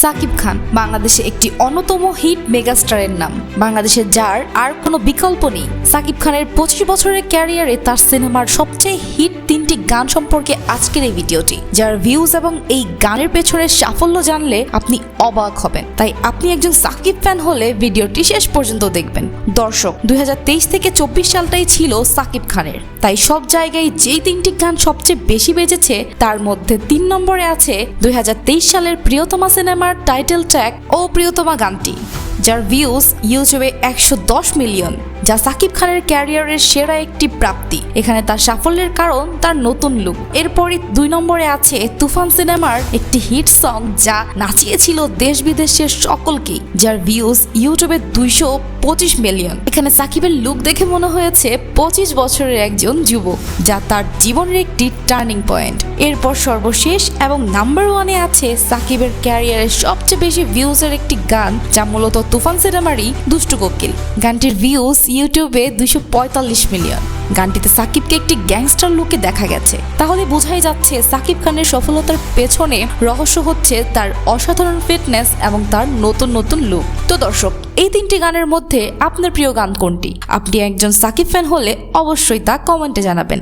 সাকিব খান বাংলাদেশে একটি অন্যতম হিট মেগাস্টারের নাম। বাংলাদেশে যার আর কোনো বিকল্প নেই। সাকিব খানের পঁচিশ বছরের ক্যারিয়ারে তার সিনেমার সবচেয়ে হিট তিনটি গান সম্পর্কে আজকের এই ভিডিওটি। যার ভিউজ এবং এই গানের পেছনের সাফল্য জানলে আপনি অবাক হবেন। তাই আপনি একজন সাকিব ফ্যান হলে ভিডিওটি শেষ পর্যন্ত দেখবেন। দর্শক, দুই হাজার তেইশ থেকে চব্বিশ সালটাই ছিল সাকিব খানের। তাই সব জায়গায় যেই তিনটি গান সবচেয়ে বেশি বেজেছে, তার মধ্যে তিন নম্বরে আছে দুই হাজার তেইশ সালের প্রিয়তমা সিনেমার টাইটেল ট্র্যাক ও প্রিয়তমা গানটি। যার ভিউজ ইউটিউবে একশো দশ মিলিয়ন যা সাকিব খানের ক্যারিয়ারের সেরা একটি প্রাপ্তি। এখানে তার সাফল্যের কারণ তার নতুন লুক এরপরই দুই নম্বরে আছে তুফান সিনেমার একটি হিট সং যা নাচিয়েছিল দেশ বিদেশের সকলকেই যার ভিউজ ইউটিউবে দুইশো পঁচিশ মিলিয়ন এখানে সাকিবের লুক দেখে মনে হয়েছে পঁচিশ বছরের একজন যুবক, যা তার জীবনের একটি টার্নিং পয়েন্ট এরপর সর্বশেষ এবং নাম্বার ওয়ানে আছে সাকিবের ক্যারিয়ারের সবচেয়ে বেশি ভিউজের একটি গান, যা মূলত তুফান সিনেমারই দুষ্টু কোকিল। গানটির ভিউজ ইউটিউবে দুইশো পঁয়তাল্লিশ মিলিয়ন। গানটিতে সাকিবকে একটি গ্যাংস্টার লুকে দেখা গেছে। তাহলে বোঝাই যাচ্ছে সাকিব খানের সফলতার পেছনে রহস্য হচ্ছে তার অসাধারণ ফিটনেস এবং তার নতুন নতুন লুক তো দর্শক, এই তিনটি গানের মধ্যে আপনার প্রিয় গান কোনটি? আপনি একজন সাকিব ফ্যান হলে অবশ্যই তা কমেন্টে জানাবেন।